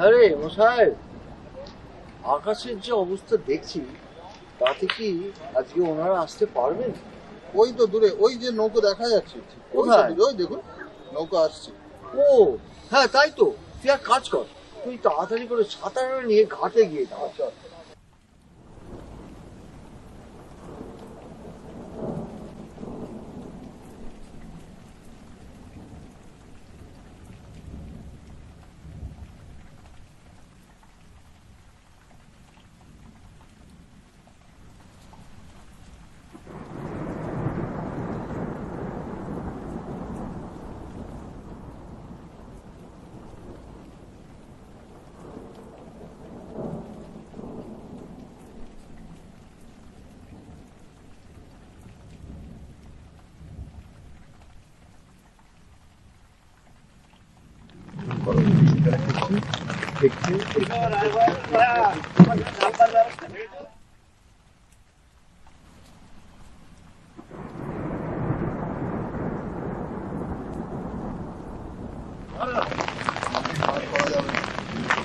আরে মশাই আকাশের যে অবস্থা দেখছি তাতে কি আজকে ওনারা আসতে পারবেন? ওই তো দূরে ওই যে নৌকো দেখা যাচ্ছে। কোথায়? ওই দেখুন নৌকো আসছে। ও হ্যাঁ তাই তো। তুই এক কাজ কর তুই তাড়াতাড়ি করে সাঁতার নিয়ে ঘাটে গিয়ে দাঁড়া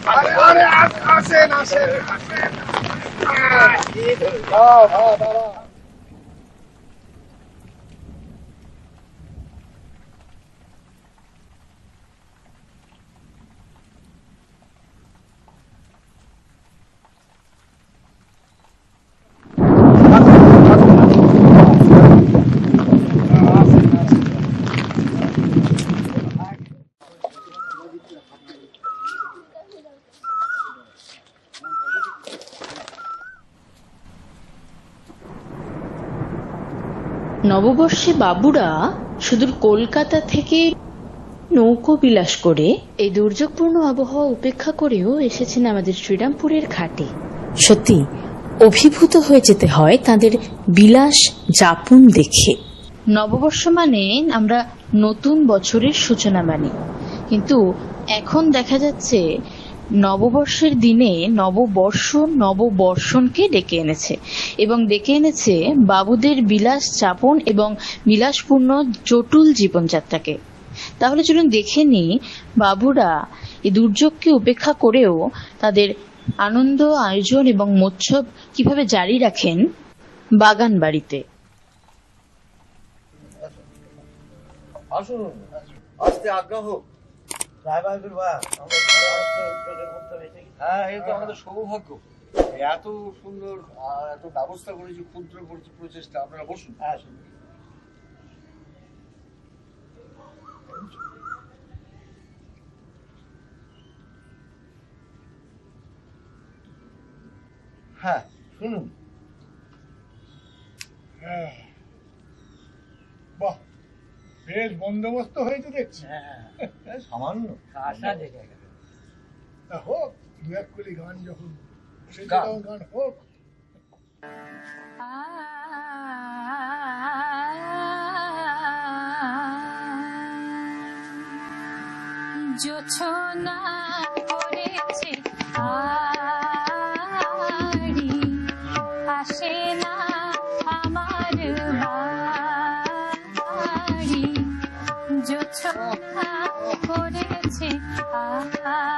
আরে আরে আসেন আসেন আসেন দাঁড়া দাঁড়া নববর্ষে বাবুরা সুদূর কলকাতা থেকে নৌকো বিলাস করে এই দুর্যোগপূর্ণ আবহাওয়া উপেক্ষা করেও এসেছেন আমাদের শ্রীরামপুরের ঘাটে। সত্যি, অভিভূত হয়ে যেতে হয় তাদের বিলাস যাপন দেখে। নববর্ষ মানে আমরা নতুন বছরের সূচনা মানি। কিন্তু এখন দেখা যাচ্ছে নববর্ষের দিনে নববর্ষ নববর্ষণকে ডেকে এনেছে এবং ডেকে এনেছে বাবুদের বিলাস চাপন এবং বিলাসপূর্ণ জটুল জীবনযাত্রাকে। তাহলে চলুন দেখে নিই বাবুরা এই দুর্যোগকে উপেক্ষা করেও তাদের আনন্দ, আয়োজন এবং মোৎসব কীভাবে জারি রাখেন বাগান বাড়িতে। আসুন আসতে আজ্ঞা হোক হ্যাঁ এই তো আমাদের সৌভাগ্য। এত সুন্দর এত ব্যবস্থা করেছি ক্ষুদ্র প্র- প্রচেষ্টা আপনারা বসুন। হ্যাঁ শুনুন। হ্যাঁ। বাহ। বেশ বন্দোবস্ত হয়েছে দেখছি সামান্য হোক দু এক কুলি গান যখন গান। হোক জোছনা করেছে করেছে আড়ি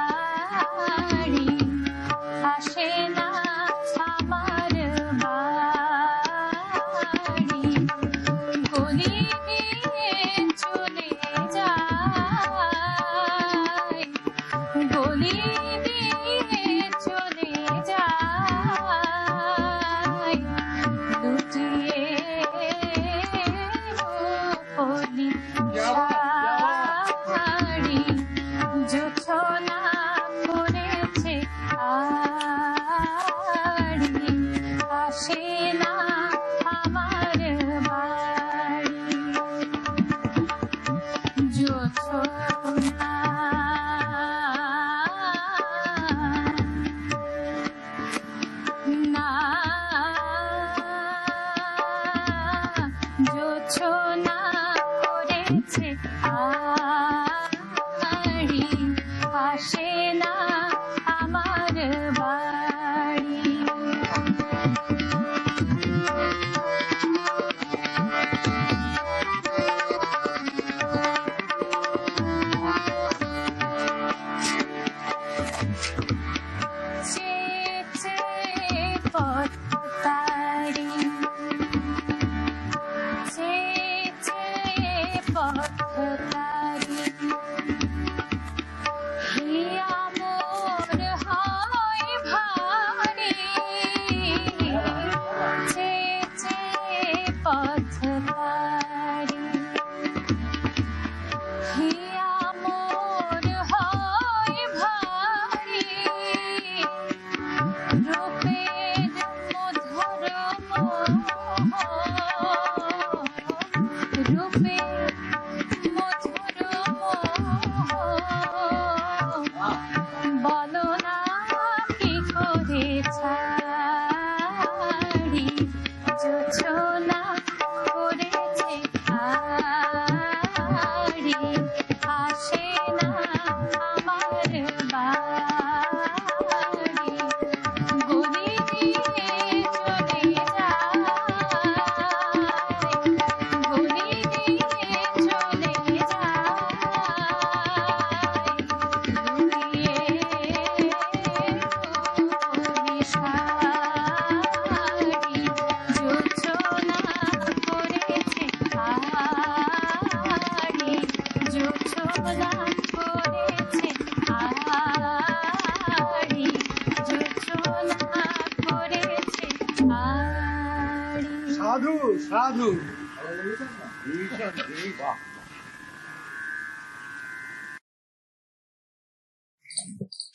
সাধু সাধু।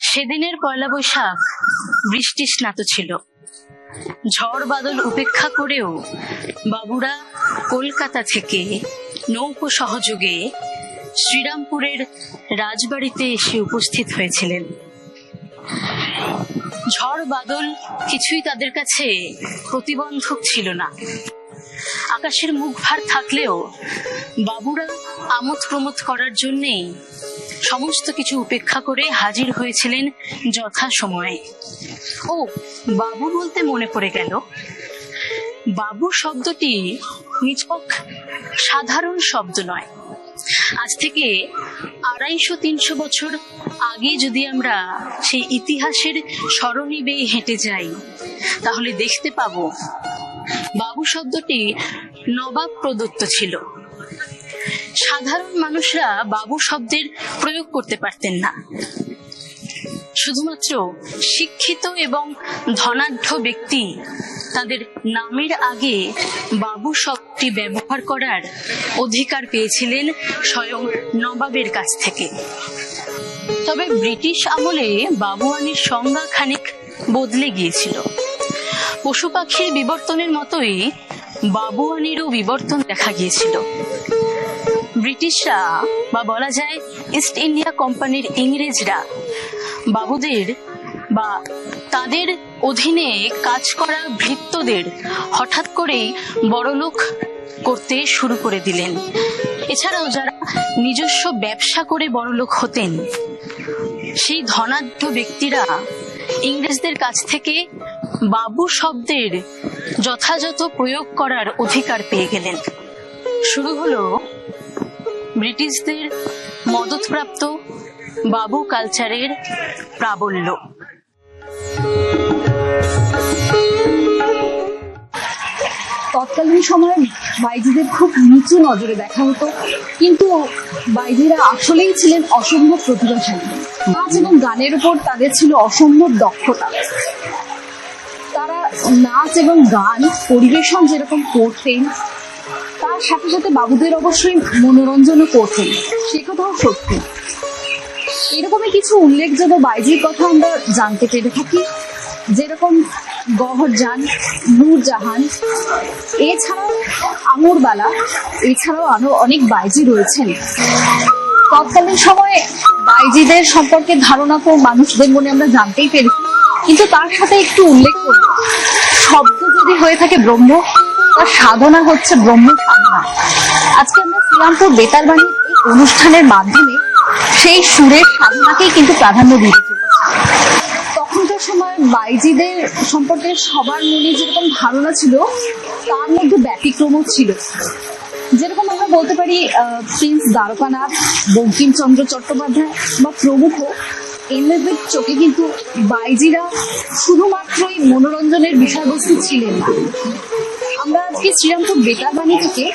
সেদিনের পয়লা বৈশাখ, বৃষ্টি স্নাত ছিল। ঝড় বাদল উপেক্ষা করেও বাবুরা কলকাতা থেকে নৌকো সহযোগে শ্রীরামপুরের রাজবাড়িতে এসে উপস্থিত হয়েছিলেন। ঝড় বাদল কিছুই তাদের কাছে প্রতিবন্ধক ছিল না। আকাশের মুখ ভার থাকলেও বাবুরা আমোদ প্রমোদ করার জন্যেই সমস্ত কিছু উপেক্ষা করে হাজির হয়েছিলেন যথা সময়ে ও, বাবু বলতে মনে পড়ে গেল। বাবু শব্দটি নিছক সাধারণ শব্দ নয়। আজ থেকে আড়াইশো তিনশো বছর আগে যদি আমরা সেই ইতিহাসের সরণি বেয়ে হেঁটে যাই, তাহলে দেখতে পাবো বাবু শব্দটি নবাব প্রদত্ত ছিল। সাধারণ মানুষরা বাবু শব্দের প্রয়োগ করতে পারতেন না। শুধুমাত্র শিক্ষিত এবং ধনাঢ্য ব্যক্তি তাদের নামের আগে বাবু শব্দটি ব্যবহার করার অধিকার পেয়েছিলেন স্বয়ং নবাবের কাছ থেকে। তবে ব্রিটিশ আমলে বাবুয়ানির সংজ্ঞা খানিক বদলে গিয়েছিল। পশু পাখির বিবর্তনের মতোই বাবুয়ানিরও বিবর্তন দেখা গিয়েছিল। ব্রিটিশরা বা বলা যায় ইস্ট ইন্ডিয়া কোম্পানির ইংরেজরা বাবুদের বা তাদের অধীনে কাজ করা ভৃত্যদের হঠাৎ করেই বড়লোক করতে শুরু করে দিলেন। এছাড়াও যারা নিজস্ব ব্যবসা করে বড়লোক হতেন, সেই ধনাঢ্য ব্যক্তিরা ইংরেজদের কাছ থেকে বাবু শব্দের যথাযথ প্রয়োগ করার অধিকার পেয়ে গেলেন। শুরু হলো ব্রিটিশদের মদতপ্রাপ্ত বাবু কালচারের প্রাবল্য। তৎকালীন সময়ে বাইজিদের খুব নিচু নজরে দেখা হতো, কিন্তু বাইজিরা আসলেই ছিলেন অসম্ভব প্রতিভাশালী। নাচ এবং গানের উপর তাদের ছিল অসম্ভব দক্ষতা। নাচ এবং গান, পরিবেশন যেরকম করতেন, তার সাথে সাথে বাবুদের অবশ্যই মনোরঞ্জনও করতেন। সে কথাও সত্যি। এরকমই কিছু উল্লেখযোগ্য বাইজির কথা আমরা জানতে পেরে থাকি। যেরকম গহরজান নূরজাহান এছাড়াও আঙুরবালা এছাড়াও আরও অনেক বাইজি রয়েছেন। তৎকালীন সময়ে বাইজিদের সম্পর্কে ধারণা তো মানুষদের মনে আমরা জানতেই পেরেছি। কিন্তু তার সাথে একটু উল্লেখ করব। শব্দ যদি হয়ে থাকে ব্রহ্ম, তার সাধনা হচ্ছে ব্রহ্ম সাধনা। আজকে আমরা শ্রীরামপুর বেতারবাণীর এই অনুষ্ঠানের মাধ্যমে সেই সুরের সাধনাকেই কিন্তু প্রাধান্য দিয়ে চলেছি। তখনকার সময় বাইজিদের সম্পর্কে সবার মনে যেরকম ধারণা ছিল, তার মধ্যে ব্যতিক্রমও ছিল। যেরকম আমরা বলতে পারি প্রিন্স দ্বারকানাথ, বঙ্কিমচন্দ্র চট্টোপাধ্যায় বা প্রমুখ এনাদের চোখে কিন্তু বাইজিরা শুধুমাত্রই মনোরঞ্জনের বিষয়বস্তু ছিলেন না। আমরা আজকে শ্রীরামপুর বেতারবাণী থেকে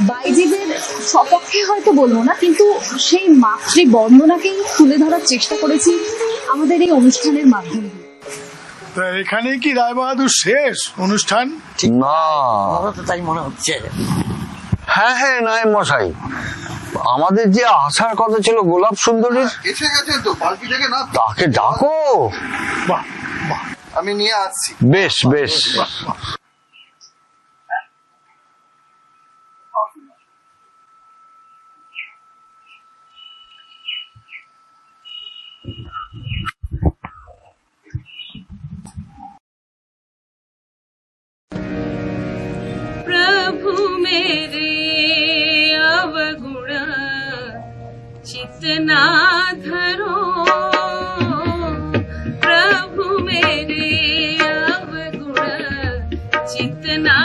বাইজিদের সপক্ষে হয়তো বলব না কিন্তু সেই মাতৃ বন্দনাকেই তুলে ধরার চেষ্টা করেছি আমাদের এই অনুষ্ঠানের মাধ্যমে। তা এখানেই কি রায় বাহাদুর শেষ অনুষ্ঠান? না। আমারও তো তাই মনে হচ্ছে। হ্যাঁ হ্যাঁ নাই মশাই আমাদের যে আসার কথা ছিল গোলাপ সুন্দরীর এসে গেছেন তো পার্টিটাকে না তাকে ডাকো বাহ বাহ আমি নিয়ে আসছি বেশ বেশ प्रभु मेरे इतना धरो प्रभु मेरे अब गुण जितना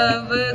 Brava!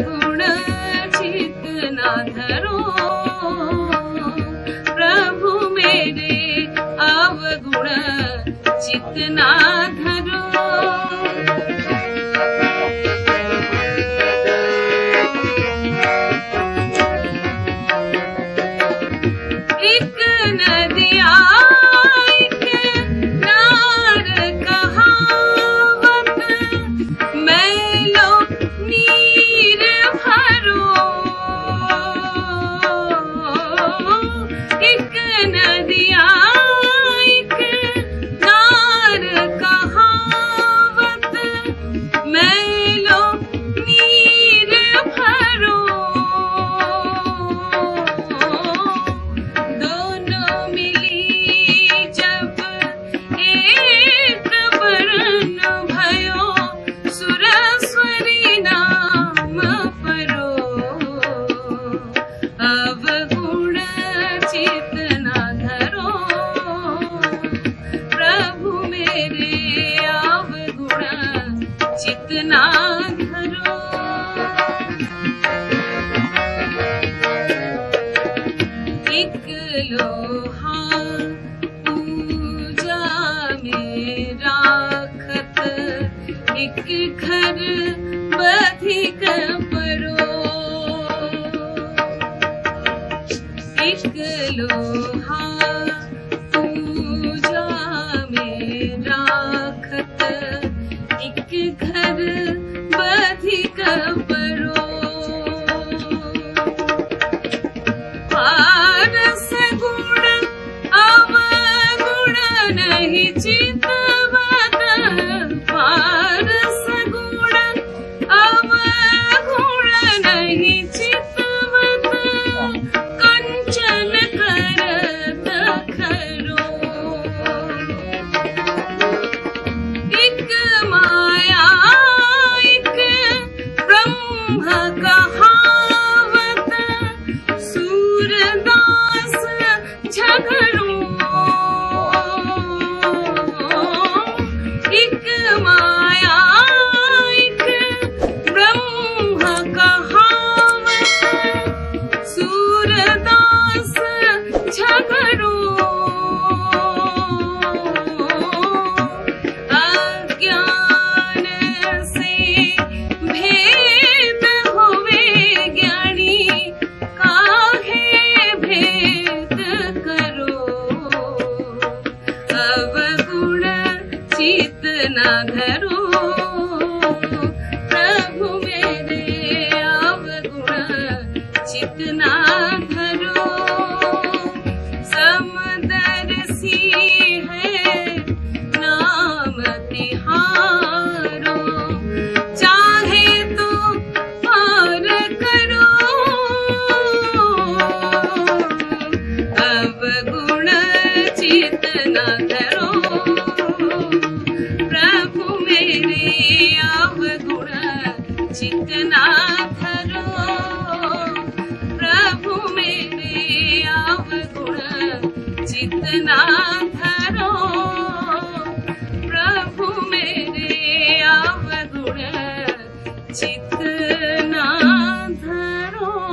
Mecca.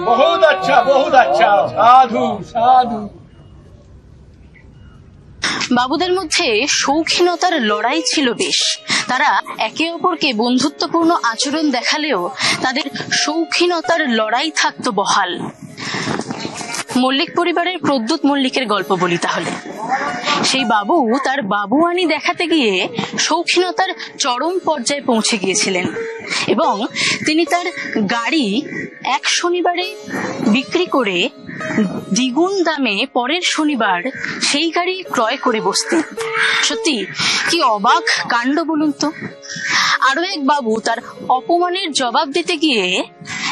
বহুত আচ্ছা বহুত আচ্ছা সাধু সাধু বাবুদের মধ্যে শৌখিনতার লড়াই ছিল বেশ। তারা একে অপরকে বন্ধুত্বপূর্ণ আচরণ দেখালেও তাদের শৌখিনতার লড়াই থাকতো বহাল। মল্লিক পরিবারের প্রদ্যুৎ মল্লিকের গল্প বলি তাহলে। সেই বাবু তার বাবুয়ানি দেখাতে গিয়ে শৌখিনতার চরম পর্যায়ে পৌঁছে গিয়েছিলেন এবং তিনি তার গাড়ি এক শনিবারে বিক্রি করে দ্বিগুণ দামে পরের শনিবার সেই গাড়ি ক্রয় করে বসতেন। সত্যি, কি অবাক কাণ্ড বলুন তো। আরও এক বাবু তার অপমানের জবাব দিতে গিয়ে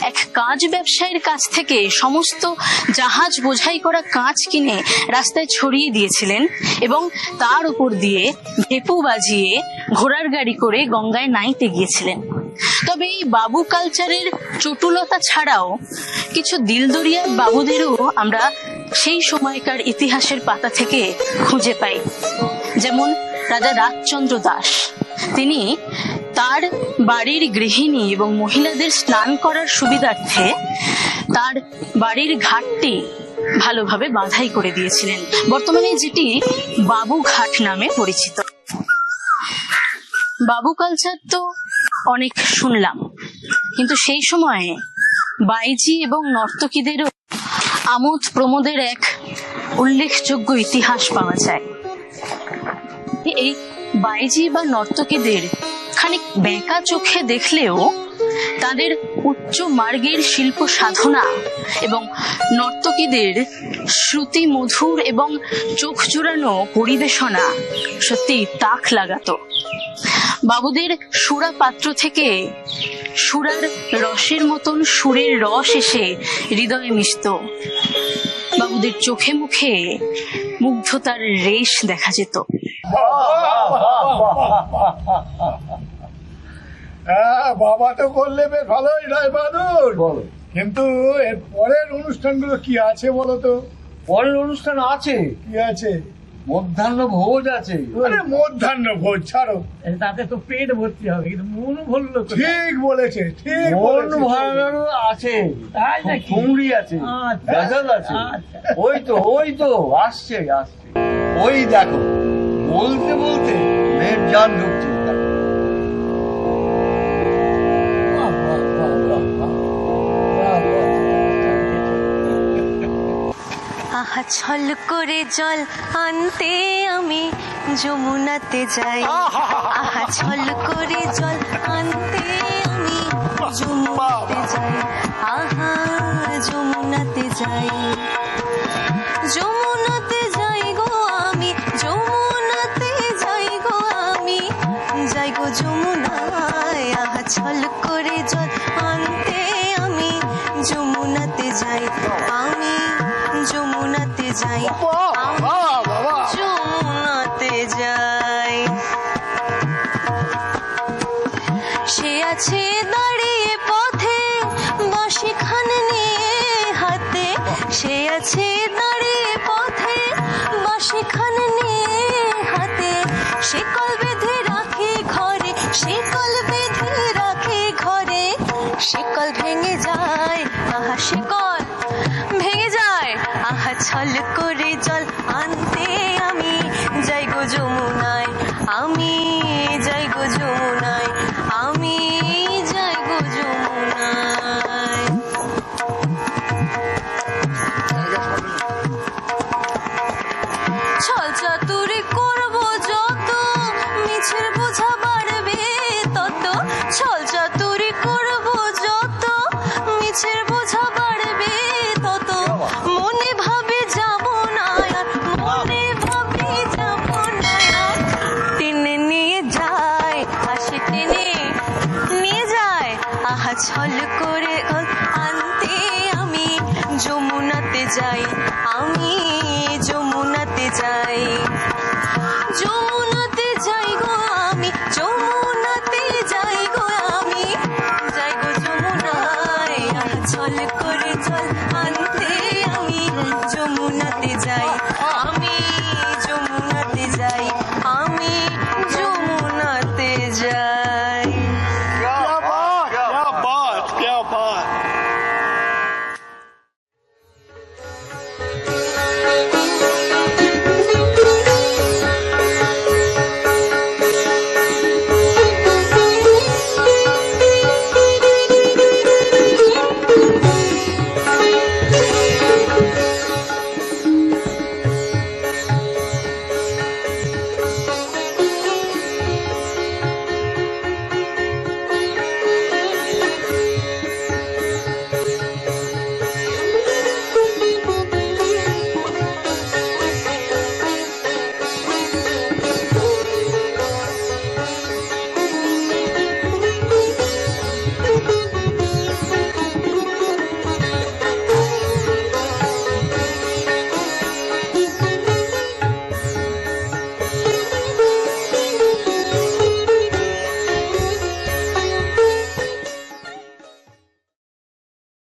এক কাঁচ ব্যবসায়ীর কাছ থেকে সমস্ত জাহাজ বোঝাই করা কাঁচ কিনে রাস্তায় ছড়িয়ে দিয়েছিলেন এবং তার উপর দিয়ে ভেপু বাজিয়ে ঘোড়ার গাড়ি করে গঙ্গায় নাইতে গিয়েছিলেন। তবে এই বাবু কালচারের চটুলতা ছাড়াও কিছু দিলদরিয়া বাবুদেরও আমরা সেই সময়কার ইতিহাসের পাতা থেকে খুঁজে পাই। যেমন রাজা রাজচন্দ্র দাস। তিনি তার বাড়ির গৃহিণী এবং মহিলাদের স্নান করার সুবিধার্থে তার বাড়ির ঘাটটি ভালোভাবে বাধাই করে দিয়েছিলেন। বর্তমানে যেটি বাবু ঘাট নামে পরিচিত। বাবু কালচার তো অনেক শুনলাম। কিন্তু সেই সময়ে বাইজি এবং নর্তকীদেরও আমোদ প্রমোদের এক উল্লেখযোগ্য ইতিহাস পাওয়া যায়। এই বাইজি বা নর্তকীদের খানিক বেঁকা চোখে দেখলেও তাদের উচ্চ মার্গের শিল্প সাধনা এবং নর্তকীদের শ্রুতি মধুর এবং চোখ জুড়ানো পরিবেশনা সত্যি তাক লাগাতো। বাবুদের সুরা পাত্র থেকে সুরার রসের মতন সুরের রস এসে হৃদয়ে মিশত। বাবুদের চোখে মুখে মুগ্ধতার রেশ দেখা যেত। হ্যাঁ বাবা তো করলে বেশ ভালোই রায় বাহাদুর বলো। কিন্তু এর পরের অনুষ্ঠানগুলো কি আছে বলো তো? পরের অনুষ্ঠান আছে। কি আছে? মধ্যাহ্ন ভোজ আছে আরে মধ্যাহ্ন ভোজ ছাড়ো তাতে তো পেট ভর্তি হবে কিন্তু মন ভরলো ঠিক বলেছে ঠিক মন ভরানো আছে। তাই না কুমড়ি আছে আচ্ছা। গাজল আছে। আচ্ছা। ওই তো ওই তো আসছে আসছে। ওই দেখো বলতে বলতে মেয়ের জান ঢুকছে। ছল করে জল আনতে আমি যমুনাতে যাই। আহা, ছল করে জল আনতে আমি যমুনাতে যাই। আহা, যমুনাতে যাই। যমুনাতে যাই গো আমি, যমুনাতে যাই গো আমি। যাই গো যমুনায়, আহা, ছল করে জল যমুনাতে